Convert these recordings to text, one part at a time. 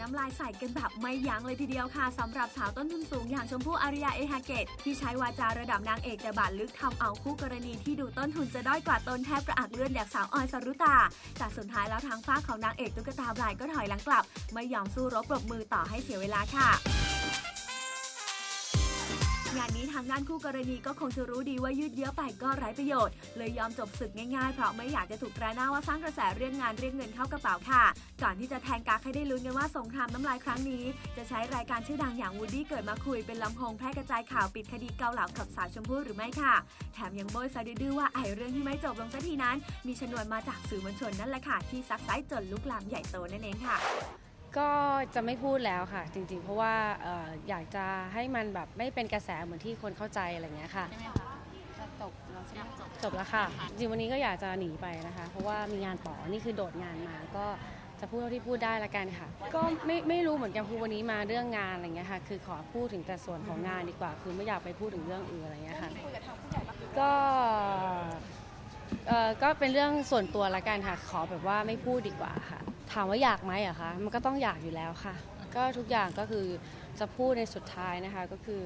น้ำลายใส่กันแบบไม่ยั้งเลยทีเดียวค่ะสำหรับสาวต้นทุนสูงอย่างชมพู่อารยาเอฮาเกตที่ใช้วาจาระดับนางเอกแต่บาดลึกทำเอาคู่กรณีที่ดูต้นทุนจะด้อยกว่าตนแทบกระอักเลือดอย่างสาวออยสรุตาแต่สุดท้ายแล้วทางฝ้าของนางเอกตุ๊กตาบลายก็ถอยหลังกลับ ไม่ยอมสู้รบปรบมือต่อให้เสียเวลาค่ะ งานนี้ทางด้านคู่กรณีก็คงจะรู้ดีว่ายืดเยื้อไปก็ไร้ประโยชน์ เลยยอมจบศึกง่ายๆ เพราะไม่อยากจะถูกกระหน้าว่าสร้างกระแสเรื่องงานเรียกเงินเข้ากระเป๋าค่ะ ก่อนที่จะแทงกักให้ได้ลุ้นกันว่าสงครามน้ำลายครั้งนี้ จะใช้รายการชื่อดังอย่างวูดดี้เกิดมาคุยเป็นลำโพงแพร่กระจายข่าวปิดคดีเกาเหลากับสาวชมพู่หรือไม่ค่ะ แถมยังโบยซะดื้อว่าไอ้เรื่องที่ไม่จบลงสักทีนั้น มีชนวนมาจากสื่อมวลชนนั่นแหละค่ะที่ซักไซ้จนลุกลามใหญ่โตนั่นเองค่ะ ก็จะไม่พูดแล้วค่ะ จริงๆ เพราะว่าเอ่ออยากจะให้มันแบบไม่เป็นกระแสเหมือนที่คนเข้าใจอะไรอย่างเงี้ยค่ะจบแล้วใช่ไหมจบแล้วค่ะ จริงวันนี้ก็อยากจะหนีไปนะคะ เพราะว่ามีงานต่อนี่คือโดดงานมาก็จะพูดเท่าที่พูดได้ละกันค่ะ ก็ไม่ไม่รู้เหมือนกันพูดวันนี้มาเรื่องงานอะไรเงี้ยค่ะ คือขอพูดถึงแต่ส่วนของงานดีกว่า คือไม่อยากไปพูดถึงเรื่องอื่นอะไรเงี้ยค่ะก็ เออก็เป็นเรื่องส่วนตัวละกันค่ะ ขอแบบว่าไม่พูดดีกว่าค่ะ ถามว่าอยากไหมเหรอะคะ มันก็ต้องอยากอยู่แล้วค่ะ ก็ทุกอย่างก็คือจะพูดในสุดท้ายนะคะ ก็คือ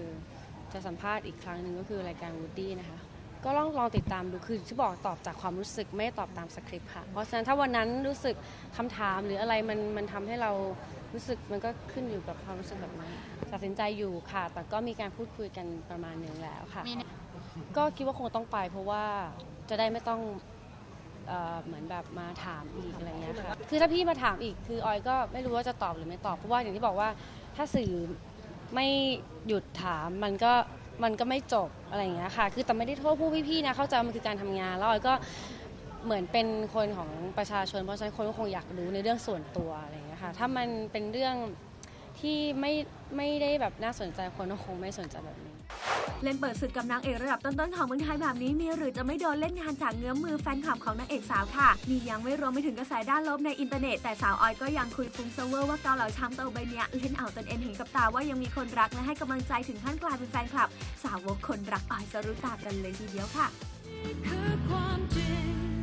จะสัมภาษณ์อีกครั้งหนึ่งก็คือรายการ Woody นะคะ ก็ลองลองติดตามดู คือที่บอกตอบจากความรู้สึกไม่ได้ตอบตามสคริปต์ค่ะ เพราะฉะนั้นถ้าวันนั้นรู้สึกคำถามหรืออะไรมันมันทำให้เรา รู้สึกมันก็ขึ้นอยู่กับความรู้สึกแบบนั้นตัดสินใจอยู่ค่ะ แต่ก็มีการพูดคุยกันประมาณหนึ่งแล้วค่ะ ก็คิดว่าคงต้องไป เพราะว่าจะได้ไม่ต้องเอ่อเหมือนแบบมาถามอีกอะไรเงี้ยค่ะ คือถ้าพี่มาถามอีกคือออยก็ไม่รู้ว่าจะตอบหรือไม่ตอบเพราะว่าอย่างที่บอกว่าถ้าสื่อไม่หยุดถามมันก็มันก็ไม่จบอะไรอย่างเงี้ยค่ะ คือแต่ไม่ได้โทษผู้พี่ๆนะเข้าใจว่ามันคือการทำงานแล้วออยก็ เหมือนเป็นคนของประชาชน เพราะฉะนั้นคนก็คงอยากรู้ในเรื่องส่วนตัวอะไรอย่างเงี้ยค่ะถ้ามันเป็นเรื่องที่ไม่ไม่ได้แบบน่าสนใจคนก็คงไม่สนใจแบบนี้ เล่นเปิดศึกกับนางเอกระดับต้นๆของเมืองไทยแบบนี้มีหรือจะไม่โดนเล่นงานจากเงื้อมือแฟนคลับของนางเอกสาวค่ะนี่ยังไม่รวมไปถึงกระแสด้านลบในอินเทอร์เน็ตแต่สาวออยก็ยังคุยฟุ้งเซเวอร์ว่าเกาเหลาช้ำเตใบเนี้ยเล่นเอาตนเองเห็นกับตาว่ายังมีคนรักและให้กำลังใจถึงขั้นกลายเป็นแฟนคลับ สาวกคนรักออยสรุตากันเลยทีเดียวค่ะคือความจริง